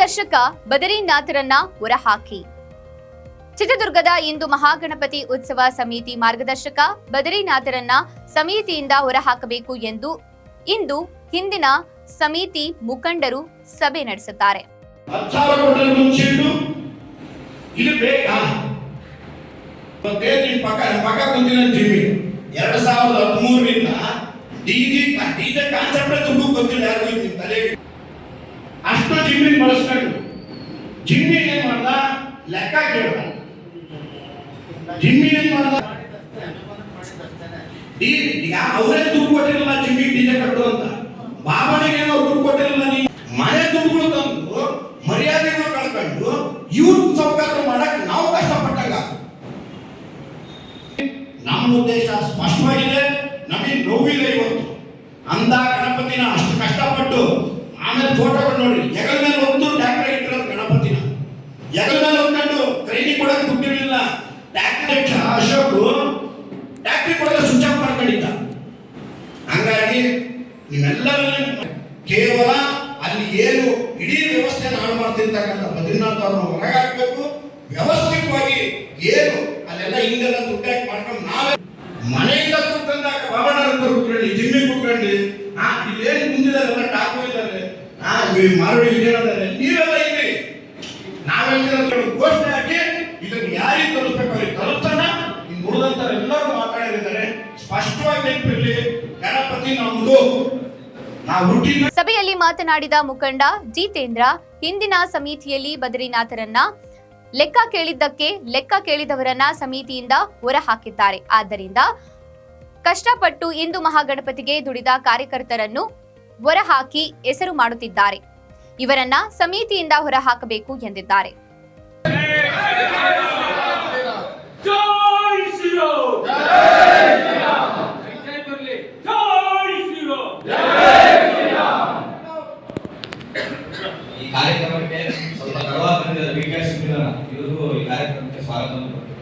ಮೂಲಕ ಬದರೀನಾಥರನ್ನ ಹೊರಹಾಕಿ. ಚಿತ್ರದುರ್ಗದ ಇಂದು ಮಹಾಗಣಪತಿ ಉತ್ಸವ ಸಮಿತಿ ಮಾರ್ಗದರ್ಶಕ ಬದರೀನಾಥರನ್ನ ಸಮಿತಿಯಿಂದ ಹೊರಹಾಕಬೇಕು ಎಂದು ಇಂದು ಹಿಂದಿನ ಸಮಿತಿ ಮುಖಂಡರು ಸಭೆ ನಡೆಸುತ್ತಾರೆ. ಎರಡು ಸಾವಿರದ ಹದಿಮೂರರಿಂದ ಕಾನ್ಸೆಪ್ಟ್ ಗೊತ್ತಿಲ್ಲ ತಲೆಗೆ ಅಷ್ಟು ಜಿಮ್ಮಿನ ಬಳಸ್ಕೊಂಡು ಜಿಮ್ಮಿ ಏನ್ ಮಾಡ್ದ? ಲೆಕ್ಕ ಕೇಳ್ದ. ಜಿಮ್ಮಿ ಏನ್ ಮಾಡ್ದ? ಈಗ ಅವರೇ ದುಡ್ಡು ಕೊಟ್ಟಿರಲ್ಲ ಜಿಮ್ಮಿ ಡಿಜೆ ಕಟ್ಟು ಅಂತ. ಬಾಬನಿಗೆ ಏನೋ ದುಡ್ಡು ಕೊಟ್ಟಿರಲ್ಲ ನೀ. ಮನೆ ದುಡ್ಡುಗಳು ತಂದು, ಮರ್ಯಾದೆಗಳು ಕಳ್ಕೊಂಡು, ಇವ್ರ ಸೌಕರ್ಯ ಮಾಡಕ್ ನಾವು ಕಷ್ಟಪಟ್ಟಂಗ. ನಮ್ಮ ಉದ್ದೇಶ ಸ್ಪಷ್ಟವಾಗಿದೆ, ನಮಗೆ ನೋವಿಲ್ಲ ಇವತ್ತು. ಅಂದ ಗಣಪತಿನ ಅಷ್ಟು ಕಷ್ಟಪಟ್ಟು ಆಮೇಲೆ ಫೋಟೋಗಳು ನೋಡಿ. ಹೆಗಲ ಮೇಲೆ ಒಂದು ಟ್ಯಾಕ್ಟರ್ ಇಟ್ಟಿರೋದು ಗಣಪತಿನ. ಹೆಗಲ ಮೇಲೆ ಒಂದು ಟ್ರೈನಿಂಗ್ ಕೊಡಕ್ಕೆ ಬಿಟ್ಟಿರಲಿಲ್ಲ ಟ್ಯಾಕ್ಟರ್ ಅಶೋಕ್ ಟ್ಯಾಕ್ಟ್ರಿ ಕೊಡೋದು ಸ್ವಿಚ್ ಆಫ್ ಮಾಡ್ಕೊಂಡಿದ್ದ. ಹಂಗಾಗಿ ಇವೆಲ್ಲರಲ್ಲಿ ಕೇವಲ ಅಲ್ಲಿ ಏನು ಇಡೀ ವ್ಯವಸ್ಥೆ ಹಾಳು ಮಾಡ್ತಿರ್ತಕ್ಕಂಥ ಬದ್ರಿನಾಥ್ ಅವ್ರನ್ನ ಹೊರಗೆ ಹಾಕ್ಬೇಕು. ವ್ಯವಸ್ಥಿತವಾಗಿ ಏನು ಅಲ್ಲೆಲ್ಲ ಹಿಂದೆಲ್ಲ ದುಡ್ಡಾಕಿ ಮಾಡ್ಕೊಂಡು ನಾವೇ ಮನೆಯಿಂದ ತಂದಾಗ ಬಾಬಣ್ಣರ ಕೂತ್ಕೊಳ್ಳಿ ಜಿಮ್ಮಿ ಕೂತ್ಕೊಳ್ಳಿ ಇಲ್ಲೇನು ಮುಂದಿದಾರೆಲ್ಲ ಟಾಕು ಇದ್ದಾರೆ. ಆ ಮಾರುಡಿ ವಿಜಯನಗರ ನೀವೆಲ್ಲ ಇದ್ದೀರಿ ನಾವೆಲ್ಲ ಘೋಷಣೆ ಹಾಕಿ ಇದನ್ನು ಯಾರಿಗೆ ತಲುಪಬೇಕು ಅವ್ರಿಗೆ ತಲುಪ್ತಾನ ಇನ್ನು ಉಳಿದಂತರೆಲ್ಲರೂ ಮಾತಾಡಿದ್ದಾರೆ. ಸ್ಪಷ್ಟವಾಗಿ ನೆನಪಿರಲಿ, ಗಣಪತಿ ನಮ್ದು. ಸಭೆಯಲ್ಲಿ ಮಾತನಾಡಿದ ಮುಖಂಡ ಜಿತೇಂದ್ರ, ಹಿಂದಿನ ಸಮಿತಿಯಲ್ಲಿ ಬದರಿನಾಥರನ್ನ ಲೆಕ್ಕ ಕೇಳಿದ್ದಕ್ಕೆ ಲೆಕ್ಕ ಕೇಳಿದವರನ್ನ ಸಮಿತಿಯಿಂದ ಹೊರಹಾಕಿದ್ದಾರೆ. ಆದ್ದರಿಂದ ಕಷ್ಟಪಟ್ಟು ಇಂದು ಮಹಾಗಣಪತಿಗೆ ದುಡಿದ ಕಾರ್ಯಕರ್ತರನ್ನು ಹೊರಹಾಕಿ ಹೆಸರು ಮಾಡುತ್ತಿದ್ದಾರೆ. ಇವರನ್ನ ಸಮಿತಿಯಿಂದ ಹೊರಹಾಕಬೇಕು ಎಂದಿದ್ದಾರೆ. ಕಾರ್ಯಕ್ರಮಕ್ಕೆ ಸ್ವಲ್ಪ ತಡವಾಗಿ ಬಂದಿದ್ದಾರೆ ವಿಕಾಸ್ ಇವರು ಈ ಕಾರ್ಯಕ್ರಮಕ್ಕೆ ಸ್ವಾಗತವನ್ನು ಕೊಟ್ಟಿದ್ದಾರೆ